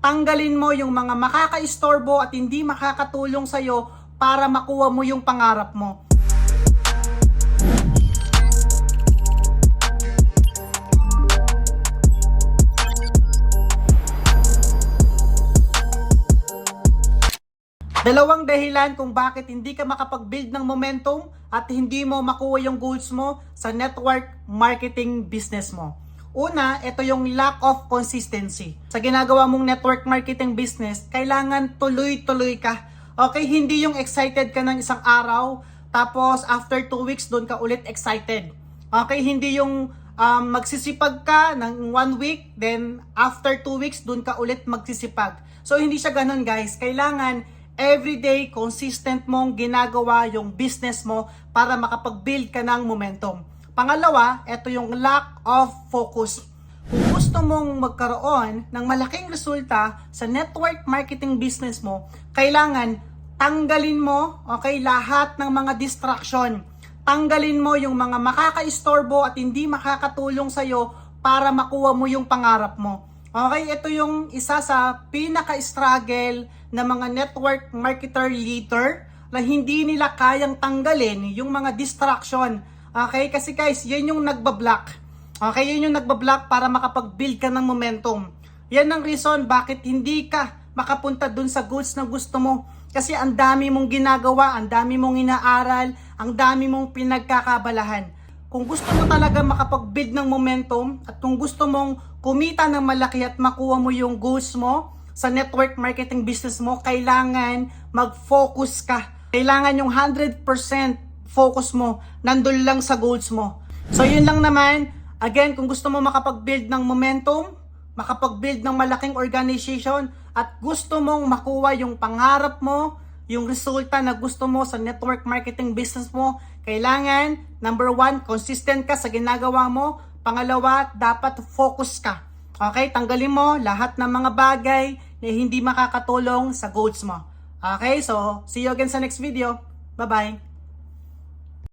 tanggalin mo yung mga makaka-istorbo at hindi makakatulong sa'yo para makuha mo yung pangarap mo. Dalawang dahilan kung bakit hindi ka makapag-build ng momentum at hindi mo makuha yung goals mo sa network marketing business mo. Una, ito yung lack of consistency. Sa ginagawa mong network marketing business, kailangan tuloy-tuloy ka. Okay, hindi yung excited ka ng isang araw, tapos after 2 weeks doon ka ulit excited. Okay, hindi yung um, magsisipag ka ng one week, then after 2 weeks doon ka ulit magsisipag. So hindi siya ganun guys. Kailangan everyday consistent mong ginagawa yung business mo para makapag-build ka ng momentum. Pangalawa, ito yung lack of focus. Kung gusto mong magkaroon ng malaking resulta sa network marketing business mo, kailangan tanggalin mo, okay, lahat ng mga distraction. Tanggalin mo yung mga makaka-istorbo at hindi makakatulong sa'yo para makuha mo yung pangarap mo. Okay, ito yung isa sa pinaka-struggle ng mga network marketer leader na hindi nila kayang tanggalin yung mga distraction. Okay, kasi guys, yan yung nagbablock. Okay, yun yung nagbablock para makapag-build ka ng momentum. Yan ang reason bakit hindi ka makapunta dun sa goals na gusto mo. Kasi ang dami mong ginagawa, ang dami mong inaaral, ang dami mong pinagkakabalahan. Kung gusto mo talaga makapag-build ng momentum at kung gusto mong kumita ng malaki at makuha mo yung goals mo sa network marketing business mo, kailangan mag-focus ka. Kailangan yung 100% focus mo nandun lang sa goals mo. So yun lang naman. Again, kung gusto mo makapag-build ng momentum, makapag-build ng malaking organization at gusto mong makuha yung pangarap mo, yung resulta na gusto mo sa network marketing business mo, kailangan, number one, consistent ka sa ginagawa mo. Pangalawa, dapat focus ka. Okay, tanggalin mo lahat ng mga bagay na hindi makakatulong sa goals mo. Okay, so see you again sa next video. Bye-bye.